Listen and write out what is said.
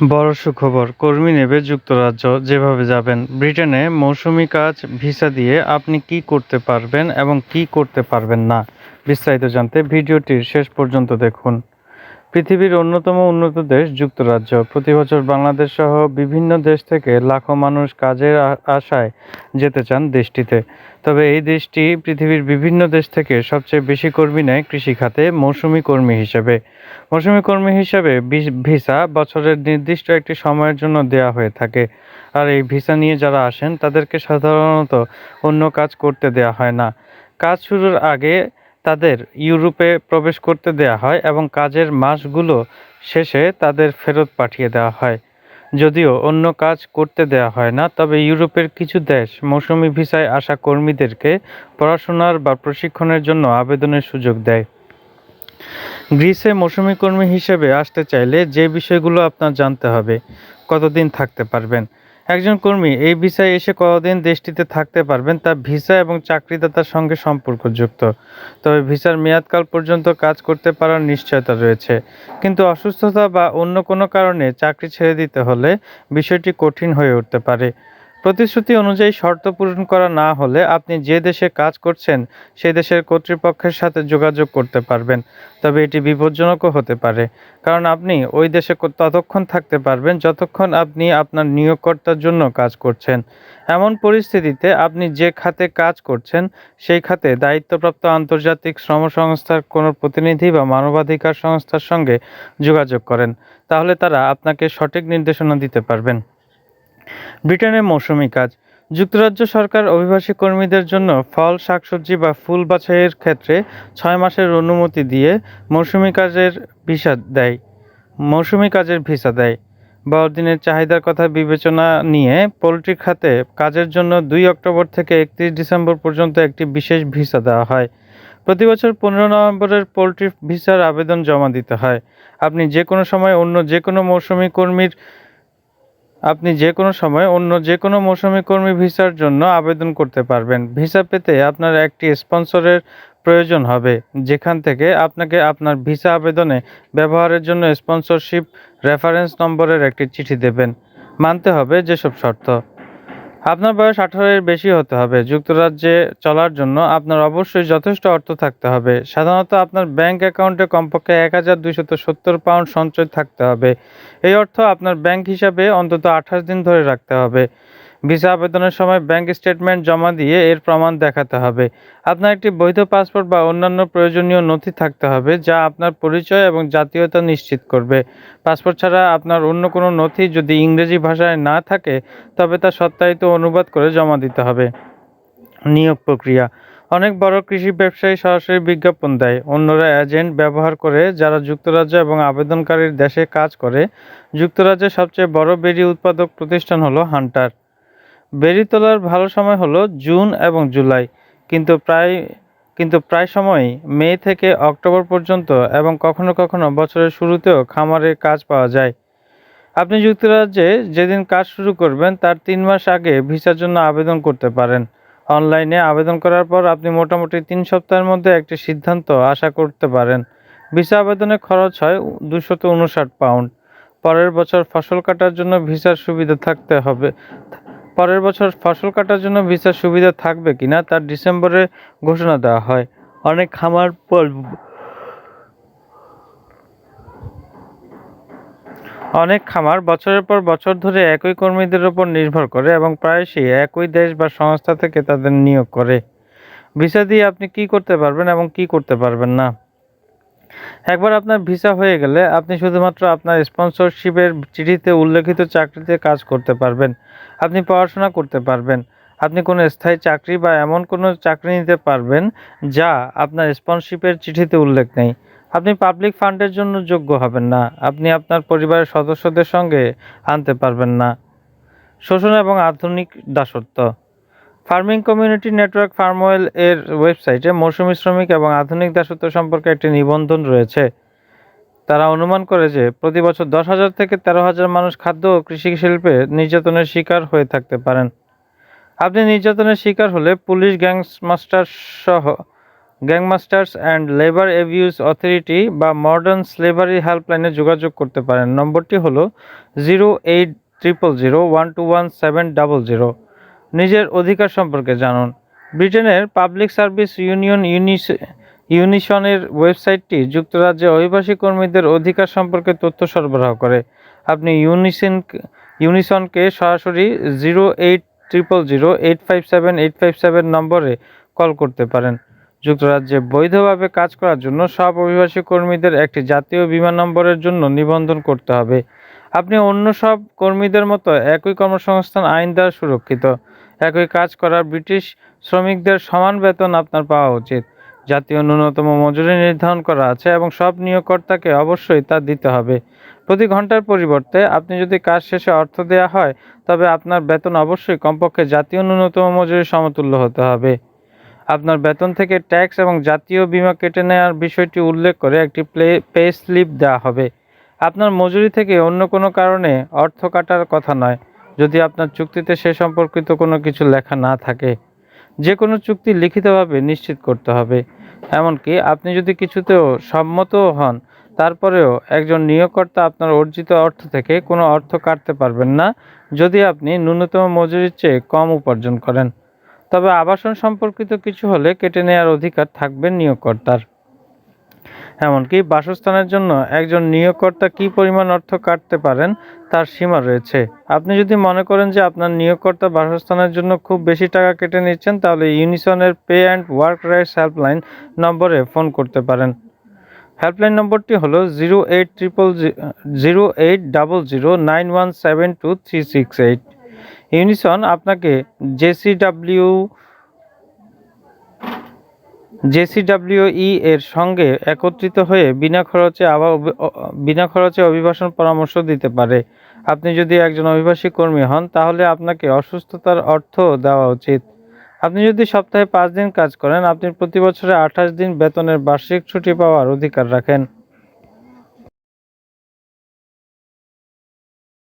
বড় সুখবর, কর্মী নেবে যুক্তরাজ্য, যেভাবে যাবেন। ব্রিটেনে মৌসুমি কাজ, ভিসা দিয়ে আপনি কি করতে পারবেন এবং কি করতে পারবেন না? বিস্তারিত জানতে ভিডিওটির শেষ পর্যন্ত দেখুন। পৃথিবীর অন্যতম উন্নত দেশ যুক্তরাজ্য। প্রতি বছর বাংলাদেশ সহ বিভিন্ন দেশ থেকে লাখো মানুষ কাজের আশায় যেতে চান দেশটিতে। তবে এই দেশটি পৃথিবীর বিভিন্ন দেশ থেকে সবচেয়ে বেশি কর্মী নেয় কৃষিখাতে মৌসুমি কর্মী হিসেবে। মৌসুমি কর্মী হিসেবে ভিসা বছরের নির্দিষ্ট একটি সময়ের জন্য দেয়া হয়ে থাকে। আর এই ভিসা নিয়ে যারা আসেন, তাদেরকে সাধারণত অন্য কাজ করতে দেয়া হয় না। কাজ শুরুর আগে তাদের ইউরোপে প্রবেশ করতে দেয়া হয় এবং কাজের মাসগুলো শেষে তাদের ফেরত পাঠিয়ে দেওয়া হয়। যদিও অন্য কাজ করতে দেয়া হয় না, তবে ইউরোপের কিছু দেশ মৌসুমি ভিসায় আসা কর্মীদেরকে পড়াশোনার বা প্রশিক্ষণের জন্য আবেদনের সুযোগ দেয়। গ্রিসে মৌসুমি কর্মী হিসেবে আসতে চাইলে যে বিষয়গুলো আপনার জানতে হবে, কতদিন থাকতে পারবেন? একজন কর্মী এই ভিসায় এসে কতদিন দেশটিতে থাকতে পারবেন তা ভিসা এবং চাকরিদাতার সঙ্গে সম্পর্কযুক্ত। তবে ভিসার মেয়াদকাল পর্যন্ত কাজ করতে পারার নিশ্চয়তা রয়েছে। কিন্তু অসুস্থতা বা অন্য কোনো কারণে চাকরি ছেড়ে দিতে হলে বিষয়টি কঠিন হয়ে উঠতে পারে। প্রতিশ্রুতি অনুযায়ী শর্ত পূরণ করা না হলে আপনি যে দেশে কাজ করছেন, সেই দেশের কর্তৃপক্ষের সাথে যোগাযোগ করতে পারবেন। তবে এটি বিপজ্জনকও হতে পারে। কারণ আপনি ওই দেশে ততক্ষণ থাকতে পারবেন যতক্ষণ আপনি আপনার নিয়োগকর্তার জন্য কাজ করছেন। এমন পরিস্থিতিতে আপনি যে খাতে কাজ করছেন, সেই খাতে দায়িত্বপ্রাপ্ত আন্তর্জাতিক শ্রম সংস্থার কোনো প্রতিনিধি বা মানবাধিকার সংস্থার সঙ্গে যোগাযোগ করেন। তাহলে তারা আপনাকে সঠিক নির্দেশনা দিতে পারবেন। ব্রিটেনের মৌসুমি কাজ। যুক্তরাজ্য সরকার অভিবাসী কর্মীদের জন্য ফল, শাকসবজি বা ফুল বাছাইয়ের ক্ষেত্রে ছয় মাসের অনুমতি দিয়ে মৌসুমি কাজের ভিসা দেয়। মৌসুমি কাজের ভিসা দেয়। বড়দিনের চাহিদার কথা বিবেচনা নিয়ে পোলট্রি খাতে কাজের জন্য দুই অক্টোবর থেকে একত্রিশ ডিসেম্বর পর্যন্ত একটি বিশেষ ভিসা দেওয়া হয়। প্রতি বছর পনেরো নভেম্বরের পোলট্রি ভিসার আবেদন জমা দিতে হয়। আপনি যে কোনো সময় অন্য যে কোনো মৌসুমি কর্মীর আপনি যে কোনো সময় অন্য যে কোনো মৌসুমি কর্মী ভিসার জন্য আবেদন করতে পারবেন। ভিসা পেতে আপনার একটি স্পন্সরের প্রয়োজন হবে, যেখান থেকে আপনাকে আপনার ভিসা আবেদনে ব্যবহারের জন্য স্পন্সরশিপ রেফারেন্স নম্বরের একটি চিঠি দেবেন। মানতে হবে যেসব শর্ত। আপনার বয়স আঠারোর বেশি হতে হবে। যুক্তরাজ্যে চলার জন্য আপনার অবশ্যই যথেষ্ট অর্থ থাকতে হবে। সাধারণত আপনার ব্যাংক অ্যাকাউন্টে কমপক্ষে এক হাজার দুইশত সত্তর পাউন্ড সঞ্চয় থাকতে হবে। এই অর্থ আপনার ব্যাংক হিসাবে অন্তত আঠাশ দিন ধরে রাখতে হবে। ভিসা আবেদনের সময় ব্যাংক স্টেটমেন্ট জমা দিয়ে এর প্রমাণ দেখাতে হবে। আপনার একটি বৈধ পাসপোর্ট বা অন্যান্য প্রয়োজনীয় নথি থাকতে হবে, যা আপনার পরিচয় এবং জাতীয়তা নিশ্চিত করবে। পাসপোর্ট ছাড়া আপনার অন্য কোনো নথি যদি ইংরেজি ভাষায় না থাকে, তবে তা সত্যায়িত অনুবাদ করে জমা দিতে হবে। নিয়োগ প্রক্রিয়া। অনেক বড় কৃষি ব্যবসায়ী সরাসরি বিজ্ঞাপন দেয়। অন্যরা এজেন্ট ব্যবহার করে, যারা যুক্তরাজ্য এবং আবেদনকারীর দেশে কাজ করে। যুক্তরাজ্যের সবচেয়ে বড় বেরি উৎপাদক প্রতিষ্ঠান হলো হান্টার। বেরি তোলার ভালো সময় হলো জুন এবং জুলাই, কিন্তু প্রায় কিন্তু প্রায় সময়ই মে থেকে অক্টোবর পর্যন্ত এবং কখনো কখনো বছরের শুরুতেও খামারে কাজ পাওয়া যায়। আপনি যুক্তরাজ্যে যেদিন কাজ শুরু করবেন, তার তিন মাস আগে ভিসার জন্য আবেদন করতে পারেন। অনলাইনে আবেদন করার পর আপনি মোটামুটি তিন সপ্তাহের মধ্যে একটি সিদ্ধান্ত আশা করতে পারেন। ভিসা আবেদনের খরচ হয় দুশত উনষাট পাউন্ড। পরের বছর ফসল কাটার জন্য ভিসার সুবিধা থাকতে হবে পরের বছর ফসল কাটার জন্য ভিসার সুবিধা থাকবে কিনা তার ডিসেম্বরে ঘোষণা দেওয়া হয়। অনেক খামার অনেক খামার বছরের পর বছর ধরে একই কর্মীদের উপর নির্ভর করে এবং প্রায়শই একই দেশ বা সংস্থা থেকে তাদের নিয়োগ করে। ভিসা দিয়ে আপনি কি করতে পারবেন এবং কি করতে পারবেন না? একবার আপনার ভিসা হয়ে গেলে আপনি শুধুমাত্র আপনার স্পন্সরশিপের চিঠিতে উল্লেখিত চাকরিতে কাজ করতে পারবেন, আপনি পড়াশোনা করতে পারবেন, আপনি কোনো স্থায়ী চাকরি বা এমন কোনো চাকরি নিতে পারবেন যা আপনার স্পন্সরশিপের চিঠিতে উল্লেখ নেই। আপনি পাবলিক ফান্ডের জন্য যোগ্য হবেন না, আপনি আপনার পরিবারের সদস্যদের সঙ্গে আনতে পারবেন না। শোষণ এবং আধুনিক দাসত্ব। ফার্মিং কমিউনিটি নেটওয়ার্ক ফার্মওয়েল এর ওয়েবসাইটে মৌসুমী শ্রমিক এবং আধুনিক দাসত্ব সম্পর্কে একটি নিবন্ধন রয়েছে। তারা অনুমান করে যে, প্রতি বছর দশ হাজার থেকে তেরো হাজার মানুষ খাদ্য ও কৃষি শিল্পে নির্যাতনের শিকার হয়ে থাকতে পারেন। আপনি নির্যাতনের শিকার হলে পুলিশ গ্যাংমাস্টার সহ gangmasters and labour abuse authority বা মডার্ন স্লেভারি হেল্পলাইনে যোগাযোগ করতে পারেন। নম্বরটি হলো zero eight triple zero one two one seven double zero. নিজের অধিকার সম্পর্কে জানুন। ব্রিটেনের পাবলিক সার্ভিস ইউনিয়ন ইউনিস ইউনিশনের ওয়েবসাইটটি যুক্তরাজ্যে অভিবাসী কর্মীদের অধিকার সম্পর্কে তথ্য সরবরাহ করে। আপনি ইউনিসন, ইউনিসনকে সরাসরি zero eight triple zero eight five seven eight five seven নম্বরে কল করতে পারেন। যুক্তরাজ্যে বৈধভাবে কাজ করার জন্য সব অভিবাসী কর্মীদের একটি জাতীয় বিমা নম্বরের জন্য নিবন্ধন করতে হবে। আপনি অন্য সব কর্মীদের মতো একই কর্মসংস্থান আইন দ্বারা সুরক্ষিত। একই কাজ করার ব্রিটিশ শ্রমিকদের সমান বেতন আপনার পাওয়া উচিত। জাতীয় ন্যূনতম মজুরি নির্ধারণ করা আছে এবং সব নিয়োগকর্তাকে অবশ্যই তা দিতে হবে। প্রতি ঘণ্টার পরিবর্তে আপনি যদি কাজ শেষে অর্থ দেওয়া হয়, তবে আপনার বেতন অবশ্যই কমপক্ষে জাতীয় ন্যূনতম মজুরি সমতুল্য হতে হবে। আপনার বেতন থেকে ট্যাক্স এবং জাতীয় বীমা কেটে নেওয়ার বিষয়টি উল্লেখ করে একটি প্লে, পে স্লিপ দেওয়া হবে। আপনার মজুরি থেকে অন্য কোনো কারণে অর্থ কাটার কথা নয়। যদি আপনার চুক্তিতে সে সম্পর্কিত কোনো কিছু লেখা না থাকে, যে কোনো চুক্তি লিখিতভাবে নিশ্চিত করতে হবে। এমনকি আপনি যদি কিছুতেও সম্মত হন, তারপরেও একজন নিয়োগকর্তা আপনার অর্জিত অর্থ থেকে কোনো অর্থ কাটতে পারবেন না, যদি আপনি ন্যূনতম মজুরির চেয়ে কম উপার্জন করেন। তবে আবাসন সম্পর্কিত কিছু হলে কেটে নেওয়ার অধিকার থাকবে নিয়োগকর্তার। এমনকি বাসস্থানের জন্য একজন নিয়োগকর্তা কী পরিমাণ অর্থ কাটতে পারেন তার সীমা রয়েছে। আপনি যদি মনে করেন যে আপনার নিয়োগকর্তা বাসস্থানের জন্য খুব বেশি টাকা কেটে নিচ্ছেন, তাহলে ইউনিসনের pay and work rights helpline নম্বরে ফোন করতে পারেন। হেল্পলাইন নম্বরটি হলো zero eight triple zero eight double zero nine one seven two three six eight. Unison আপনাকে জেসিডাব্লিউ জেসিডাব্লিউই এর সঙ্গে একত্রিত হয়ে বিনা খরচে বিনা খরচে অভিবাসন পরামর্শ দিতে পারে। আপনি যদি একজন অভিবাসী কর্মী হন, তাহলে আপনাকে অসুস্থতার অর্থ দেওয়া উচিত। আপনি যদি সপ্তাহে পাঁচ দিন কাজ করেন, আপনি প্রতি বছরে আঠাশ দিন বেতনের বার্ষিক ছুটি পাওয়ার অধিকার রাখেন।